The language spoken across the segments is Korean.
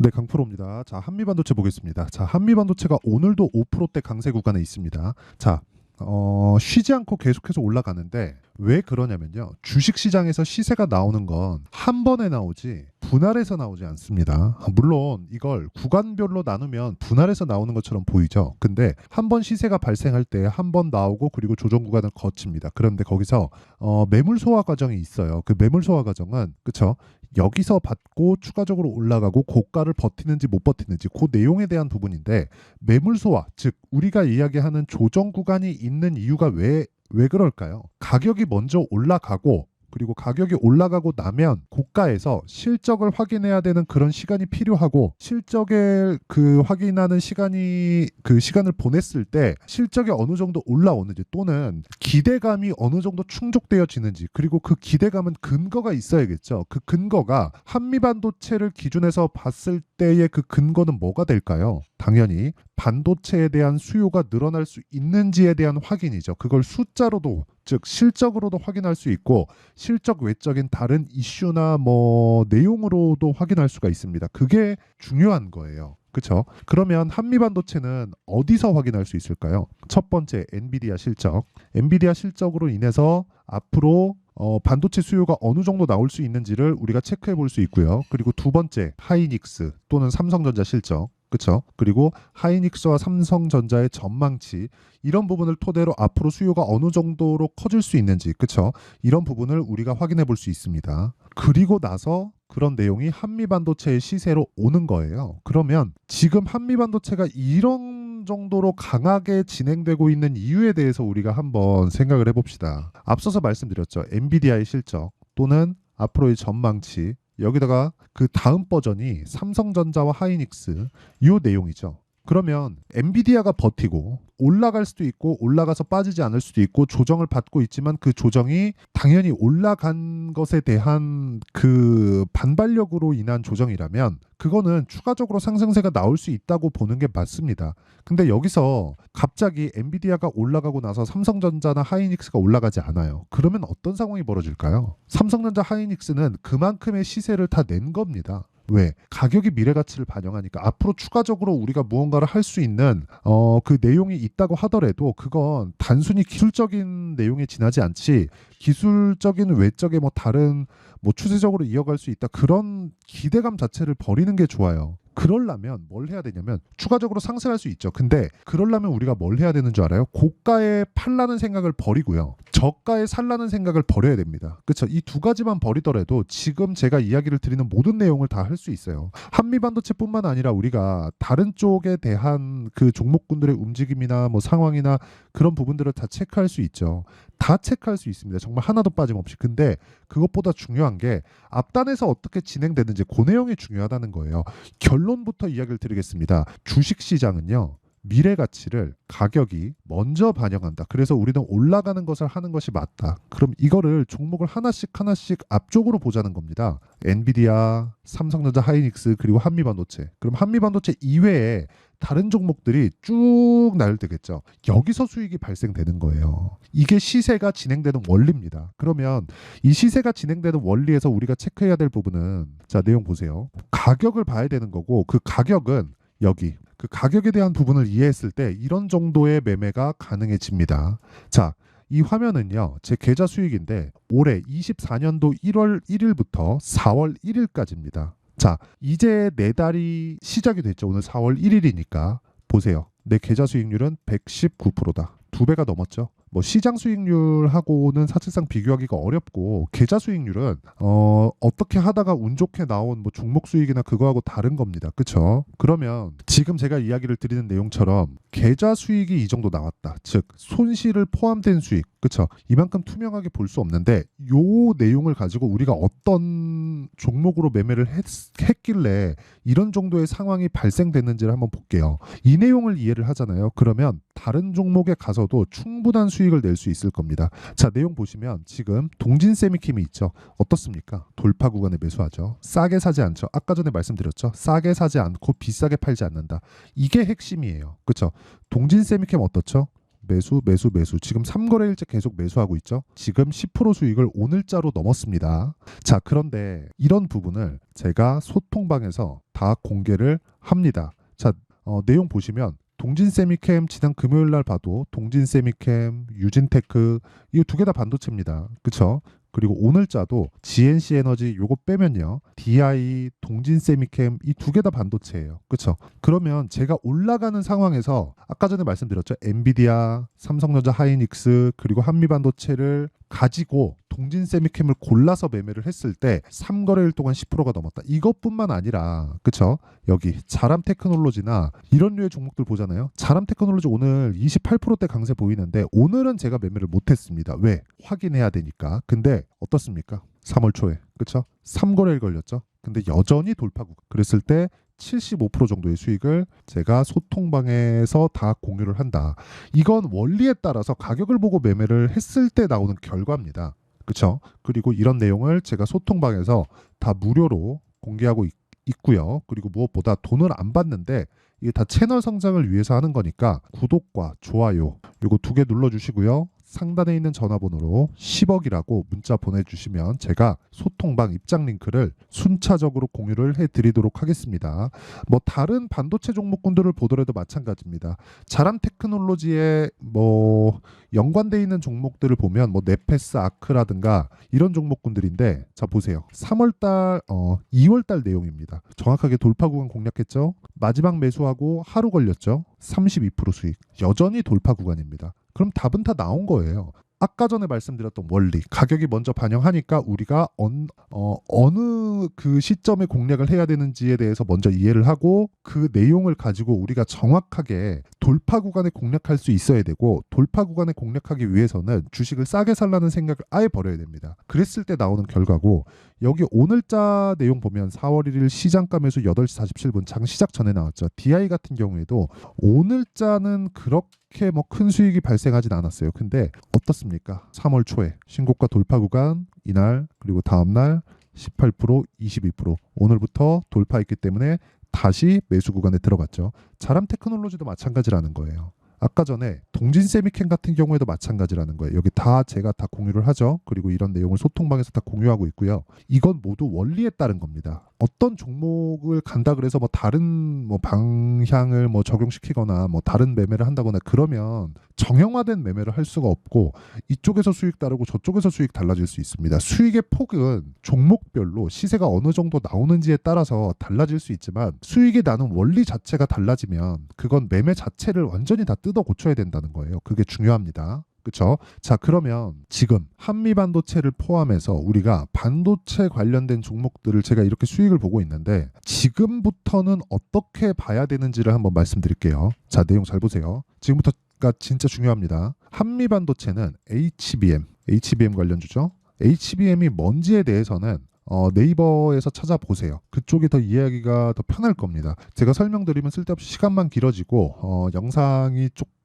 네, 강프로입니다. 자, 한미반도체 보겠습니다. 자, 한미반도체가 오늘도 5%대 강세 구간에 있습니다. 자, 어, 쉬지 않고 계속해서 올라가는데 왜 그러냐면요. 주식 시장에서 시세가 나오는 건 한 번에 나오지 분할해서 나오지 않습니다. 아, 물론 이걸 구간별로 나누면 분할해서 나오는 것처럼 보이죠. 근데 한 번 시세가 발생할 때 한 번 나오고 그리고 조정 구간을 거칩니다. 그런데 거기서 어, 매물 소화 과정이 있어요. 그 매물 소화 과정은 그쵸? 여기서 받고 추가적으로 올라가고 고가를 버티는지 못 버티는지 그 내용에 대한 부분인데 매물 소화 즉 우리가 이야기하는 조정 구간이 있는 이유가 왜 왜 그럴까요? 가격이 먼저 올라가고 그리고 가격이 올라가고 나면 고가에서 실적을 확인해야 되는 그런 시간이 필요하고 실적을 그 확인하는 시간이 그 시간을 보냈을 때 실적이 어느 정도 올라오는지 또는 기대감이 어느 정도 충족되어지는지 그리고 그 기대감은 근거가 있어야겠죠. 그 근거가 한미 반도체를 기준해서 봤을 때의 그 근거는 뭐가 될까요? 당연히 반도체에 대한 수요가 늘어날 수 있는지에 대한 확인이죠. 그걸 숫자로도 즉 실적으로도 확인할 수 있고 실적 외적인 다른 이슈나 뭐 내용으로도 확인할 수가 있습니다. 그게 중요한 거예요. 그렇죠? 그러면 한미 반도체는 어디서 확인할 수 있을까요? 첫 번째 엔비디아 실적. 엔비디아 실적으로 인해서 앞으로 어, 반도체 수요가 어느 정도 나올 수 있는지를 우리가 체크해 볼 수 있고요. 그리고 두 번째 하이닉스 또는 삼성전자 실적. 그렇죠? 그리고 하이닉스와 삼성전자의 전망치 이런 부분을 토대로 앞으로 수요가 어느 정도로 커질 수 있는지 그렇죠? 이런 부분을 우리가 확인해 볼 수 있습니다. 그리고 나서 그런 내용이 한미 반도체의 시세로 오는 거예요. 그러면 지금 한미 반도체가 이런 정도로 강하게 진행되고 있는 이유에 대해서 우리가 한번 생각을 해봅시다. 앞서서 말씀드렸죠. 엔비디아의 실적 또는 앞으로의 전망치 여기다가 그 다음 버전이 삼성전자와 하이닉스 이 내용이죠. 그러면 엔비디아가 버티고 올라갈 수도 있고 올라가서 빠지지 않을 수도 있고 조정을 받고 있지만 그 조정이 당연히 올라간 것에 대한 그 반발력으로 인한 조정이라면 그거는 추가적으로 상승세가 나올 수 있다고 보는 게 맞습니다. 근데 여기서 갑자기 엔비디아가 올라가고 나서 삼성전자나 하이닉스가 올라가지 않아요. 그러면 어떤 상황이 벌어질까요? 삼성전자 하이닉스는 그만큼의 시세를 다 낸 겁니다. 왜 가격이 미래 가치를 반영하니까 앞으로 추가적으로 우리가 무언가를 할 수 있는 어 그 내용이 있다고 하더라도 그건 단순히 기술적인 내용에 지나지 않지 기술적인 외적의 뭐 다른 뭐 추세적으로 이어갈 수 있다 그런 기대감 자체를 버리는 게 좋아요. 그러려면 뭘 해야 되냐면 추가적으로 상승할 수 있죠. 근데 그러려면 우리가 뭘 해야 되는 줄 알아요? 고가에 팔라는 생각을 버리고요. 저가에 살라는 생각을 버려야 됩니다. 그렇죠? 이 두 가지만 버리더라도 지금 제가 이야기를 드리는 모든 내용을 다 할 수 있어요. 한미 반도체뿐만 아니라 우리가 다른 쪽에 대한 그 종목군들의 움직임이나 뭐 상황이나 그런 부분들을 다 체크할 수 있죠. 다 체크할 수 있습니다. 정말 하나도 빠짐없이. 근데 그것보다 중요한 게 앞단에서 어떻게 진행되는지 그 내용이 중요하다는 거예요. 결론 부터 이야기를 드리겠습니다. 주식 시장은요. 미래 가치를 가격이 먼저 반영한다. 그래서 우리는 올라가는 것을 하는 것이 맞다. 그럼 이거를 종목을 하나씩 하나씩 앞쪽으로 보자는 겁니다. 엔비디아, 삼성전자, 하이닉스 그리고 한미반도체. 그럼 한미반도체 이외에 다른 종목들이 쭉 나열되겠죠. 여기서 수익이 발생되는 거예요. 이게 시세가 진행되는 원리입니다. 그러면 이 시세가 진행되는 원리에서 우리가 체크해야 될 부분은 자 내용 보세요. 가격을 봐야 되는 거고 그 가격은 여기 그 가격에 대한 부분을 이해했을 때 이런 정도의 매매가 가능해집니다. 자, 이 화면은요, 제 계좌 수익인데 올해 24년도 1월 1일부터 4월 1일까지입니다. 자, 이제 네 달이 시작이 됐죠. 오늘 4월 1일이니까 보세요. 내 계좌 수익률은 119%다. 두 배가 넘었죠. 뭐 시장 수익률하고는 사실상 비교하기가 어렵고 계좌 수익률은 어 어떻게 하다가 운 좋게 나온 뭐 종목 수익이나 그거하고 다른 겁니다. 그렇죠? 그러면 지금 제가 이야기를 드리는 내용처럼 계좌 수익이 이 정도 나왔다. 즉 손실을 포함된 수익. 그렇죠? 이만큼 투명하게 볼 수 없는데 요 내용을 가지고 우리가 어떤 종목으로 매매를 했, 했길래 이런 정도의 상황이 발생됐는지를 한번 볼게요. 이 내용을 이해를 하잖아요. 그러면 다른 종목에 가서도 충분한 수익을 낼 수 있을 겁니다. 자, 내용 보시면 지금 동진 세미킴이 있죠. 어떻습니까? 돌파 구간에 매수하죠. 싸게 사지 않죠. 아까 전에 말씀드렸죠. 싸게 사지 않고 비싸게 팔지 않는다. 이게 핵심이에요. 그렇죠? 동진 세미캠 어떻죠? 매수, 매수, 매수. 지금 3거래일째 계속 매수하고 있죠. 지금 10% 수익을 오늘자로 넘었습니다. 자, 그런데 이런 부분을 제가 소통방에서 다 공개를 합니다. 자, 어, 내용 보시면 동진 세미캠 지난 금요일 날 봐도 동진 세미캠, 유진테크 이 두 개 다 반도체입니다. 그쵸? 그리고 오늘자도 GNC 에너지 요거 빼면요. DI, 동진 세미캠 이 두 개 다 반도체예요. 그쵸? 그러면 제가 올라가는 상황에서 아까 전에 말씀드렸죠. 엔비디아, 삼성전자 하이닉스 그리고 한미반도체를 가지고 동진 세미캠을 골라서 매매를 했을 때 3거래일 동안 10%가 넘었다. 이것뿐만 아니라 그쵸? 여기 자람 테크놀로지나 이런 류의 종목들 보잖아요. 자람 테크놀로지 오늘 28%대 강세 보이는데 오늘은 제가 매매를 못했습니다. 왜? 확인해야 되니까. 근데 어떻습니까? 3월 초에 그쵸? 3거래일 걸렸죠. 근데 여전히 돌파구. 그랬을 때 75% 정도의 수익을 제가 소통방에서 다 공유를 한다. 이건 원리에 따라서 가격을 보고 매매를 했을 때 나오는 결과입니다. 그쵸? 그리고 이런 내용을 제가 소통방에서 다 무료로 공개하고 있, 있고요. 그리고 무엇보다 돈을 안 받는데 이게 다 채널 성장을 위해서 하는 거니까 구독과 좋아요 이거 두 개 눌러주시고요. 상단에 있는 전화번호로 10억이라고 문자 보내주시면 제가 소통방 입장 링크를 순차적으로 공유를 해드리도록 하겠습니다. 뭐 다른 반도체 종목군들을 보더라도 마찬가지입니다. 자람 테크놀로지에 뭐 연관돼 있는 종목들을 보면 뭐 네페스 아크라든가 이런 종목군들인데 자 보세요. 3월달 어 2월달 내용입니다. 정확하게 돌파 구간 공략했죠. 마지막 매수하고 하루 걸렸죠. 32% 수익. 여전히 돌파 구간입니다. 그럼 답은 다 나온 거예요. 아까 전에 말씀드렸던 원리 가격이 먼저 반영하니까 우리가 언, 어, 어느 그 시점에 공략을 해야 되는지에 대해서 먼저 이해를 하고 그 내용을 가지고 우리가 정확하게 돌파 구간에 공략할 수 있어야 되고 돌파 구간에 공략하기 위해서는 주식을 싸게 살라는 생각을 아예 버려야 됩니다. 그랬을 때 나오는 결과고 여기 오늘자 내용 보면 4월 1일 시장가 매수 8시 47분 장 시작 전에 나왔죠. DI 같은 경우에도 오늘자는 그렇게 뭐 큰 수익이 발생하진 않았어요. 근데 어떻습니까? 3월 초에 신고가 돌파 구간 이날 그리고 다음 날 18% 22% 오늘부터 돌파했기 때문에 다시 매수 구간에 들어갔죠. 자람 테크놀로지도 마찬가지라는 거예요. 아까 전에 동진 세미캠 같은 경우에도 마찬가지라는 거예요. 여기 다 제가 다 공유를 하죠. 그리고 이런 내용을 소통방에서 다 공유하고 있고요. 이건 모두 원리에 따른 겁니다. 어떤 종목을 간다 그래서 뭐 다른 뭐 방향을 뭐 적용시키거나 뭐 다른 매매를 한다거나 그러면 정형화된 매매를 할 수가 없고 이쪽에서 수익 다르고 저쪽에서 수익 달라질 수 있습니다. 수익의 폭은 종목별로 시세가 어느 정도 나오는지에 따라서 달라질 수 있지만 수익이 나는 원리 자체가 달라지면 그건 매매 자체를 완전히 다 뜯어 고쳐야 된다는 거예요. 그게 중요합니다. 그렇죠? 자, 그러면 지금 한미 반도체를 포함해서 우리가 반도체 관련된 종목들을 제가 이렇게 수익을 보고 있는데 지금부터는 어떻게 봐야 되는지를 한번 말씀드릴게요. 자, 내용 잘 보세요. 지금부터가 진짜 중요합니다. 한미 반도체는 HBM, HBM 관련주죠. HBM이 뭔지에 대해서는 어, 네이버에서 찾아보세요. 그쪽이 더 이해하기가 더 편할 겁니다. 제가 설명드리면 쓸데없이 시간만 길어지고 어, 영상이 조금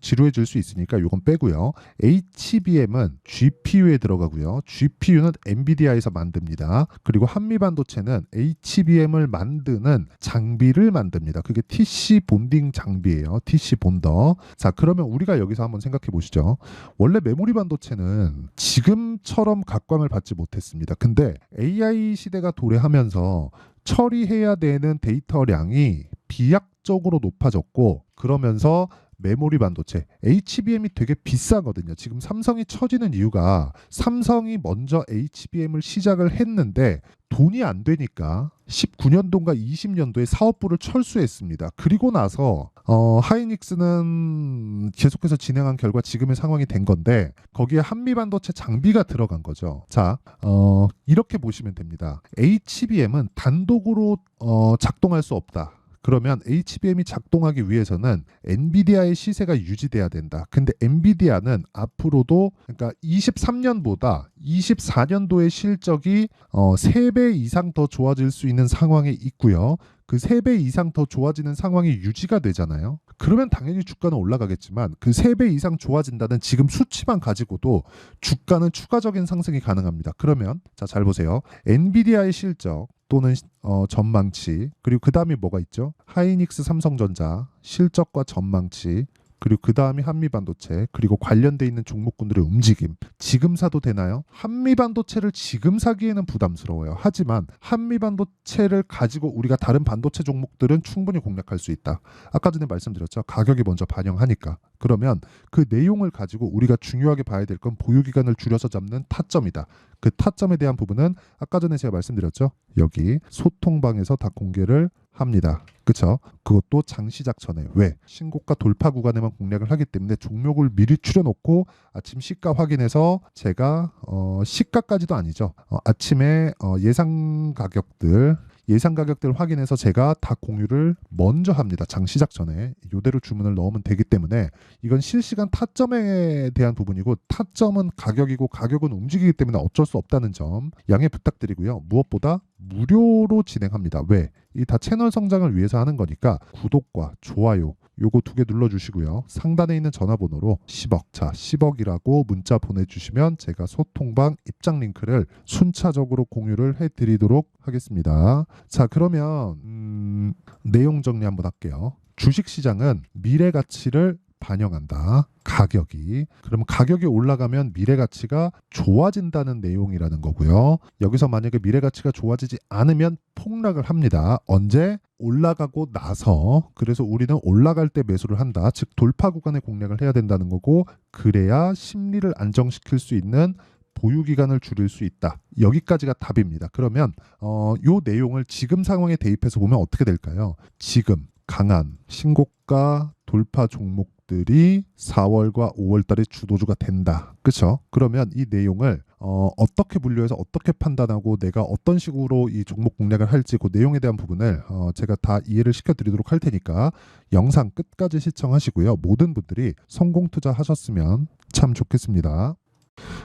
지루해질 수 있으니까 이건 빼고요. HBM은 GPU에 들어가고요. GPU는 엔비디아에서 만듭니다. 그리고 한미반도체는 HBM을 만드는 장비를 만듭니다. 그게 TC 본딩 장비예요. TC 본더. 자, 그러면 우리가 여기서 한번 생각해 보시죠. 원래 메모리 반도체는 지금처럼 각광을 받지 못했습니다. 근데 AI 시대가 도래하면서 처리해야 되는 데이터량이 비약적으로 높아졌고 그러면서 메모리 반도체 HBM이 되게 비싸거든요. 지금 삼성이 처지는 이유가 삼성이 먼저 HBM을 시작을 했는데 돈이 안 되니까 19년도인가 20년도에 사업부를 철수했습니다. 그리고 나서 어, 하이닉스는 계속해서 진행한 결과 지금의 상황이 된 건데 거기에 한미 반도체 장비가 들어간 거죠. 자, 어, 이렇게 보시면 됩니다. HBM은 단독으로 어, 작동할 수 없다. 그러면 HBM이 작동하기 위해서는 엔비디아의 시세가 유지돼야 된다. 근데 엔비디아는 앞으로도 그러니까 23년보다 24년도의 실적이 어 3배 이상 더 좋아질 수 있는 상황에 있고요. 그 3배 이상 더 좋아지는 상황이 유지가 되잖아요. 그러면 당연히 주가는 올라가겠지만 그 3배 이상 좋아진다는 지금 수치만 가지고도 주가는 추가적인 상승이 가능합니다. 그러면 자 잘 보세요. 엔비디아의 실적 또는 어, 전망치 그리고 그 다음에 뭐가 있죠? 하이닉스 삼성전자 실적과 전망치 그리고 그 다음이 한미 반도체, 그리고 관련돼 있는 종목군들의 움직임. 지금 사도 되나요? 한미 반도체를 지금 사기에는 부담스러워요. 하지만 한미 반도체를 가지고 우리가 다른 반도체 종목들은 충분히 공략할 수 있다. 아까 전에 말씀드렸죠. 가격이 먼저 반영하니까. 그러면 그 내용을 가지고 우리가 중요하게 봐야 될 건 보유 기간을 줄여서 잡는 타점이다. 그 타점에 대한 부분은 아까 전에 제가 말씀드렸죠. 여기 소통방에서 다 공개를 합니다. 그쵸? 그것도 장 시작 전에 왜 신고가 돌파 구간에만 공략을 하기 때문에 종목을 미리 추려놓고 아침 시가 확인해서 제가 어, 시가까지도 아니죠. 어, 아침에 어, 예상 가격들 예상 가격들 확인해서 제가 다 공유를 먼저 합니다. 장 시작 전에 이대로 주문을 넣으면 되기 때문에 이건 실시간 타점에 대한 부분이고 타점은 가격이고 가격은 움직이기 때문에 어쩔 수 없다는 점 양해 부탁드리고요. 무엇보다 무료로 진행합니다. 왜? 이 다 채널 성장을 위해서 하는 거니까 구독과 좋아요 요거 두 개 눌러주시고요. 상단에 있는 전화번호로 10억, 자 10억이라고 문자 보내주시면 제가 소통방 입장 링크를 순차적으로 공유를 해드리도록 하겠습니다. 자 그러면 음, 내용 정리 한번 할게요. 주식시장은 미래 가치를 반영한다. 가격이. 그러면 가격이 올라가면 미래 가치가 좋아진다는 내용이라는 거고요. 여기서 만약에 미래 가치가 좋아지지 않으면 폭락을 합니다. 언제? 올라가고 나서. 그래서 우리는 올라갈 때 매수를 한다. 즉 돌파 구간에 공략을 해야 된다는 거고 그래야 심리를 안정시킬 수 있는 보유 기간을 줄일 수 있다. 여기까지가 답입니다. 그러면 어, 요 내용을 지금 상황에 대입해서 보면 어떻게 될까요? 지금 강한 신고가 돌파 종목 들이 4월과 5월 달에 주도주가 된다. 그렇죠? 그러면 이 내용을 어, 어떻게 분류해서 어떻게 판단하고 내가 어떤 식으로 이 종목 공략을 할지 그 내용에 대한 부분을 어, 제가 다 이해를 시켜드리도록 할 테니까 영상 끝까지 시청하시고요. 모든 분들이 성공 투자하셨으면 참 좋겠습니다.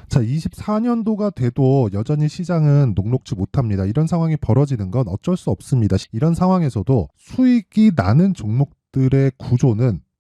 자, 24년도가 돼도 여전히 시장은 녹록지 못합니다. 이런 상황이 벌어지는 건 어쩔 수 없습니다. 이런 상황에서도 수익이 나는 종목들의 구조는